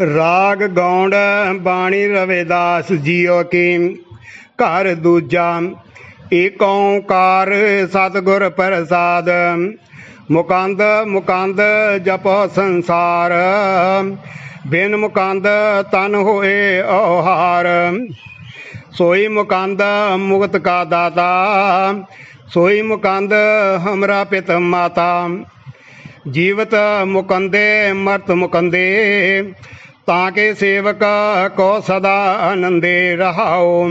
ਰਾਗ ਗੌਂਡ ਬਾਣੀ ਰਵਿਦਾਸ ਜੀਓ ਕੀ ਘਰ ਦੂਜਾ। ਏਕ ਓੰਕਾਰ ਸਤਿਗੁਰ ਪ੍ਰਸਾਦ, ਮੁਕੰਦ ਮੁਕੰਦ ਜਪੋ ਸੰਸਾਰ। ਬਿਨ ਮੁਕੰਦ ਤਨ ਹੋਏ ਔਹਾਰ। ਸੋਈ ਮੁਕੰਦ ਮੁਕਤ ਕਾ ਦਾਤਾ। ਸੋਈ ਮੁਕੰਦ ਹਮਰਾ ਪਿਤ ਮਾਤਾ। ਜੀਵਤ ਮੁਕੰਦੇ ਮਰਤ ਮੁਕੰਦੇ। ਤਾਂ ਕੇ ਸੇਵਕ ਕੋ ਸਦਾ ਆਨੰਦੇ ਰਹਾਓ।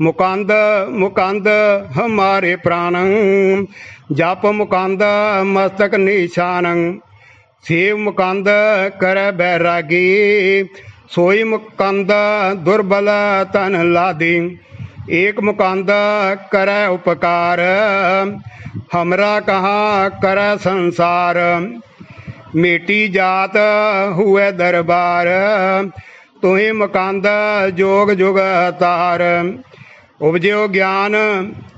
ਮੁਕੰਦ ਮੁਕੰਦ ਹਮਾਰੇ ਪ੍ਰਾਣੰ ਜਪ ਮੁਕੰਦ ਮਸਤਕ ਨਿਸ਼ਾਨੰ। ਸੇਵ ਮੁਕੰਦ ਕਰੈ ਬੈਰਾਗੀ, ਸੋਈ ਮੁਕੰਦ ਦੁਰਬਲ ਤਨ ਲਾਦੀ। ਏਕ ਮੁਕੰਦ ਕਰੈ ਉਪਕਾਰ, ਹਮਰਾ ਕਹਾ ਕਰੈ ਸੰਸਾਰ। ਮੇਟੀ ਜਾਤ ਹੁਏ ਦਰਬਾਰ, ਤੁਹੀ ਮੁਕੰਦ ਜੋਗ ਜੁਗ ਤਾਰ। ਉਪਜਿਓ ਗਿਆਨ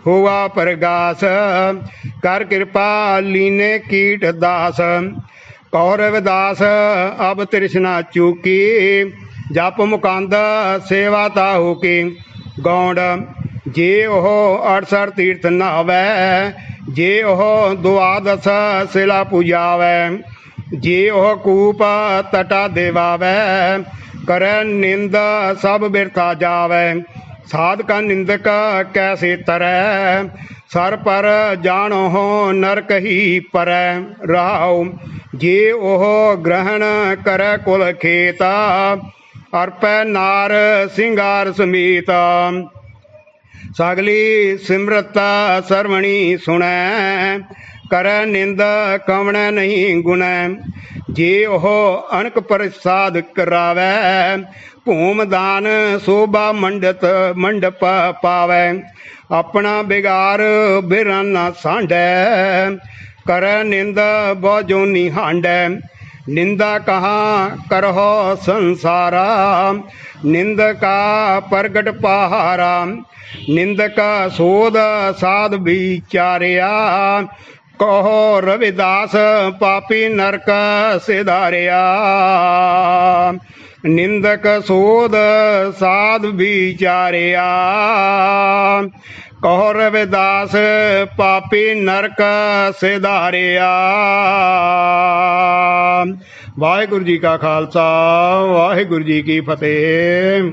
ਹੋਵਾ ਪ੍ਰਗਾਸ, ਕਰ ਕਿਰਪਾ ਲੀਨੇ ਕੀਟ ਦਾਸ। ਕੌਰਵ ਦਾਸ ਅਬ ਤ੍ਰਿਸ਼ਨਾ ਚੂਕੀ, ਜਪ ਮੁਕੰਦ ਸੇਵਾ ਤਾਹੂ ਕੀ। ਗੌਂਡ, ਜੇ ਉਹ 68 ਤੀਰਥ ਨਾਵੈ ਜੇ ਉਹ ਦੁਆਦਸ ਸਿਲਾ ਪੂਜਾਵੈ। ਜੇ ਉਹ ਕੂਪ ਤਟਾ ਦੇਵਾਵੈ ਕਰੈ ਨਿੰਦ ਸਭ ਬਿਰਥਾ ਜਾਵੈ। ਸਾਧਕਾ ਨਿੰਦਕ ਕੈਸੇ ਤਰੈ? ਸਰ ਪਰ ਜਾਣੋ ਨਰਕ ਹੀ ਪਰੈ। ਰਾਉ ਜੇ ਉਹ ਗ੍ਰਹਣ ਕਰੈ ਕੁਲ ਖੇਤਾ, ਅਰਪੈ ਨਾਰ ਸਿੰਗਾਰ ਸਮੀਤ। ਸਗਲੀ ਸਿਮਰਤਾ ਸਰਵਣੀ ਸੁਣੈ। ਕਰੈ ਨਿੰਦ ਕਵਣੈ ਨਹੀਂ ਗੁਣੈ, ਜੇ ਉਹ ਅਨਕ ਪ੍ਰਸਾਦ ਕਰਾਵੈ, ਭੂਮ ਦਾਨ ਸੋਭਾ ਮੰਡਤ ਮੰਡਪ ਪਾਵੈ, ਆਪਣਾ ਬਿਗਾਰ ਬਿਰਾਨਾ ਸਾਂਢੈ। ਕਰੈ ਨਿੰਦ ਬਹੁ ਜੋਨੀ ਹਾਂਡੈ ਨਿੰਦਾ ਕਹਾ ਕਰਹੁ ਸੰਸਾਰਾ ਨਿੰਦਕਾ ਪ੍ਰਗਟ ਪਹਾਰਾ ਨਿੰਦਕ ਸੋਧ ਸਾਧ ਵਿਚਾਰਿਆ ਕਹੋ ਰਵਿਦਾਸ ਪਾਪੀ ਨਰਕ ਸਿਧਾਰਿਆ। ਨਿੰਦਕ ਸੋਧ ਸਾਧ ਵਿਚਾਰਿਆ। ਕਹੋ ਰਵਿਦਾਸ ਪਾਪੀ ਨਰਕ ਸਿਧਾਰਿਆ। ਵਾਹਿਗੁਰੂ ਜੀ ਕਾ ਖਾਲਸਾ, ਵਾਹਿਗੁਰੂ ਜੀ ਕੀ ਫਤਿਹ।